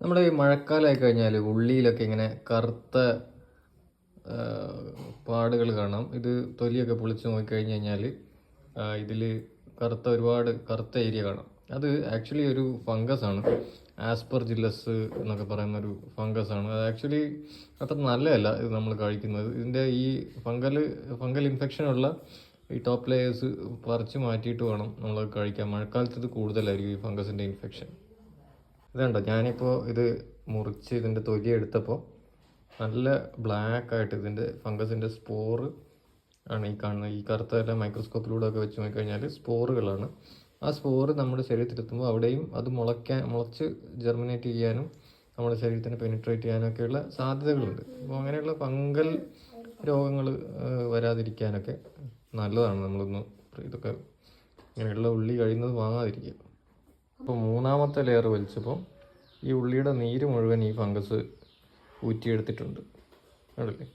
നമ്മുടെ ഈ മഴക്കാലമായി കഴിഞ്ഞാൽ ഉള്ളിയിലൊക്കെ ഇങ്ങനെ കറുത്ത പാടുകൾ കാണാം. ഇത് തൊലിയൊക്കെ പൊളിച്ച് നോക്കിക്കഴിഞ്ഞ് കഴിഞ്ഞാൽ ഇതിൽ കറുത്ത ഒരുപാട് കറുത്ത ഏരിയ കാണാം. അത് ആക്ച്വലി ഒരു ഫംഗസ് ആണ്. ആസ്പെർജില്ലസ് എന്നൊക്കെ പറയുന്ന ഒരു ഫംഗസ് ആണ്. അത് ആക്ച്വലി അത്ര നല്ലതല്ല ഇത് നമ്മൾ കഴിക്കുന്നത്. ഇതിന്റെ ഈ ഫംഗൽ ഫംഗൽ ഇൻഫെക്ഷനുള്ള ഈ ടോപ്പ് ലെയേഴ്സ് പറിച്ച് മാറ്റിയിട്ട് വേണം നമ്മൾ കഴിക്കാൻ. മഴക്കാലത്ത് ഇത് കൂടുതലായിരിക്കും ഈ ഫംഗസിന്റെ ഇൻഫെക്ഷൻ. ഇതുണ്ടോ? ഞാനിപ്പോൾ ഇത് മുറിച്ച് ഇതിന്റെ തൊലി എടുത്തപ്പോൾ നല്ല ബ്ലാക്ക് ആയിട്ട് ഇതിന്റെ ഫംഗസിന്റെ സ്പോറ് ആണ് ഈ കാണുന്നത്. ഈ കറുത്ത മൈക്രോസ്കോപ്പിലൂടെ ഒക്കെ വെച്ച് നോക്കിക്കഴിഞ്ഞാൽ സ്പോറുകളാണ് ആ സ്പോറ് നമ്മുടെ ശരീരത്തിലെത്തുമ്പോൾ അവിടെയും അത് മുളയ്ക്കാൻ മുളച്ച് ജെർമിനേറ്റ് ചെയ്യാനും നമ്മുടെ ശരീരത്തിന് പെനിട്രേറ്റ് ചെയ്യാനൊക്കെയുള്ള സാധ്യതകളുണ്ട്. അപ്പോൾ അങ്ങനെയുള്ള ഫംഗൽ രോഗങ്ങൾ വരാതിരിക്കാനൊക്കെ നല്ലതാണ് നമ്മളൊന്ന് ഇതൊക്കെ ഇങ്ങനെയുള്ള ഉള്ളി കഴിയുന്നത് വാങ്ങാതിരിക്കുക. അപ്പോൾ മൂന്നാമത്തെ ലെയർ വലിച്ചപ്പോൾ ഈ ഉള്ളിയുടെ നീര് മുഴുവൻ ഈ ഫംഗസ് ഊറ്റിയെടുത്തിട്ടുണ്ട്. കണ്ടില്ലേ?